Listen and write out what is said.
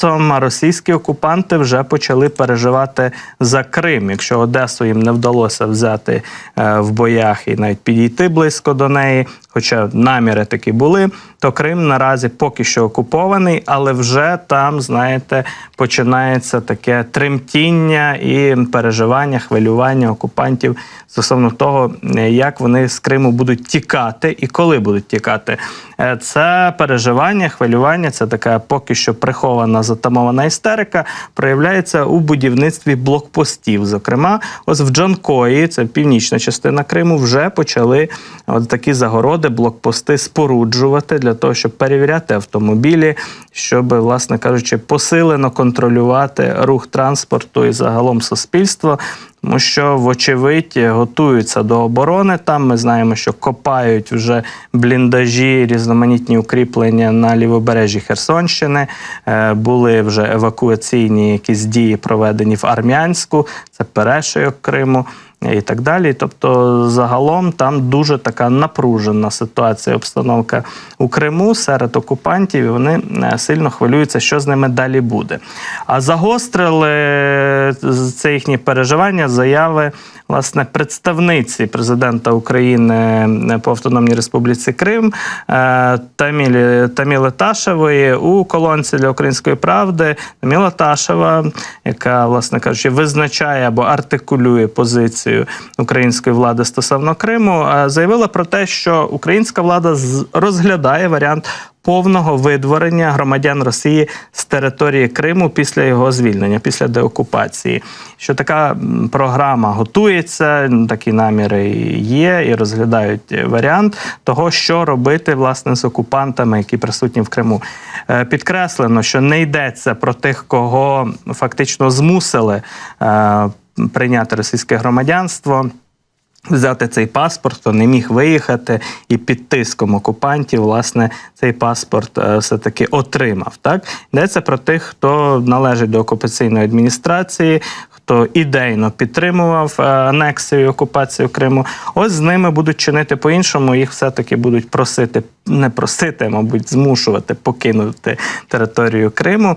часом російські окупанти вже почали переживати за Крим. Якщо Одесу їм не вдалося взяти е, в боях і навіть підійти близько до неї, хоча наміри такі були, то Крим наразі поки що окупований, але вже там, знаєте, починається таке тремтіння і переживання, хвилювання окупантів стосовно того, е, як вони з Криму будуть тікати і коли будуть тікати. Е, Це переживання, хвилювання, це така поки що прихована затамована істерика, проявляється у будівництві блокпостів. Зокрема, ось в Джанкої, це північна частина Криму, вже почали от такі загороди, блокпости споруджувати для того, щоб перевіряти автомобілі, щоб, власне кажучи, посилено контролювати рух транспорту і загалом суспільство. Тому що, вочевидь, готуються до оборони. Там ми знаємо, що копають вже бліндажі, різноманітні укріплення на лівобережжі Херсонщини. Е, Були вже евакуаційні якісь дії проведені в Армянську, це перешийок Криму. І так далі. Тобто, загалом там дуже така напружена ситуація, обстановка у Криму серед окупантів. і Вони е, сильно хвилюються, що з ними далі буде. А загострили е, це їхні переживання, заяви власне представниці президента України е, по Автономній Республіці Крим е, Тамілі Таміли Ташевої у колонці для української правди. Таміла Ташева, яка, власне кажучи, визначає або артикулює позицію української влади стосовно Криму, е, заявила про те, що українська влада розглядає варіант. Повного видворення громадян Росії з території Криму після його звільнення, після деокупації. Що така програма готується, такі наміри є, і розглядають варіант того, що робити власне з окупантами, які присутні в Криму. Е, Підкреслено, що не йдеться про тих, кого фактично змусили е, прийняти російське громадянство. Взяти цей паспорт, хто не міг виїхати, і під тиском окупантів, власне, цей паспорт е, все-таки отримав. Так йдеться про тих, хто належить до окупаційної адміністрації, хто ідейно підтримував е, анексію і окупацію Криму. Ось з ними будуть чинити по-іншому. Їх все-таки будуть просити, не просити, мабуть, змушувати покинути територію Криму.